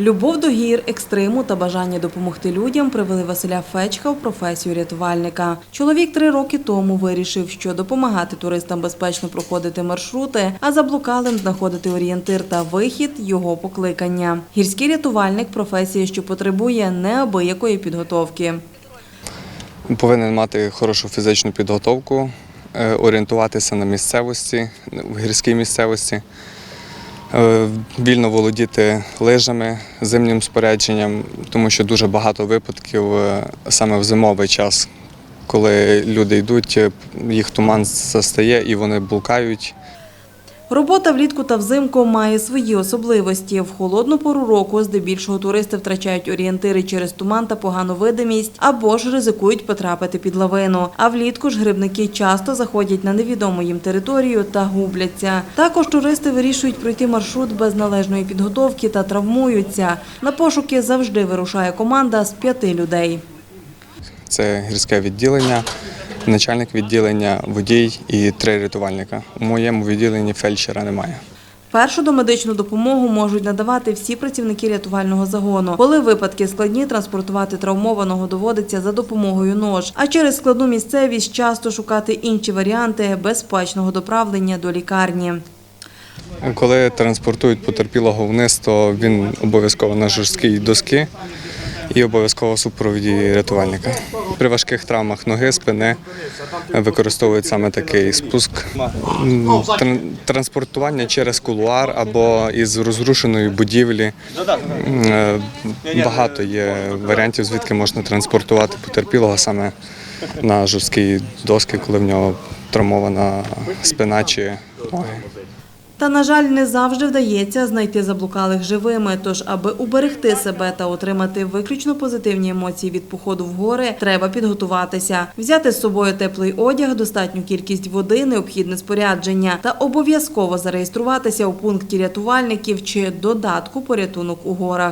Любов до гір, екстриму та бажання допомогти людям привели Василя Фечка в професію рятувальника. Чоловік три роки тому вирішив, що допомагати туристам безпечно проходити маршрути, а заблукалим знаходити орієнтир та вихід його покликання. Гірський рятувальник професія, що потребує неабиякої підготовки. Повинен мати хорошу фізичну підготовку, е, орієнтуватися на місцевості, в гірській місцевості, вільно володіти лижами, зимнім спорядженням, тому що дуже багато випадків е, саме в зимовий час, коли люди йдуть, е, їх туман застає і вони блукають. Робота влітку та взимку має свої особливості. В холодну пору року здебільшого туристи втрачають орієнтири через туман та погану видимість або ж ризикують потрапити під лавину. А влітку ж грибники часто заходять на невідому їм територію та губляться. Також туристи вирішують пройти маршрут без належної підготовки та травмуються. На пошуки завжди вирушає команда з п'яти людей. Це гірське відділення, начальник відділення, водій і три рятувальника. У моєму відділенні фельдшера немає. Першу домедичну допомогу можуть надавати всі працівники рятувального загону. Коли випадки складні, транспортувати травмованого доводиться за допомогою нож. А через складну місцевість часто шукати інші варіанти безпечного доправлення до лікарні. Коли транспортують потерпілого вниз, то він обов'язково на жорсткій доски і обов'язково супроводі рятувальника. При важких травмах ноги, спини використовують саме такий спуск. Транспортування через кулуар або із розрушеної будівлі. Е, Багато є варіантів, звідки можна транспортувати потерпілого саме на жорсткі доски, коли в нього травмована спина чи ноги. Та, на жаль, не завжди вдається знайти заблукалих живими. Тож, аби уберегти себе та отримати виключно позитивні емоції від походу в гори, треба підготуватися, взяти з собою теплий одяг, достатню кількість води, необхідне спорядження та обов'язково зареєструватися у пункті рятувальників чи додатку порятунок у горах.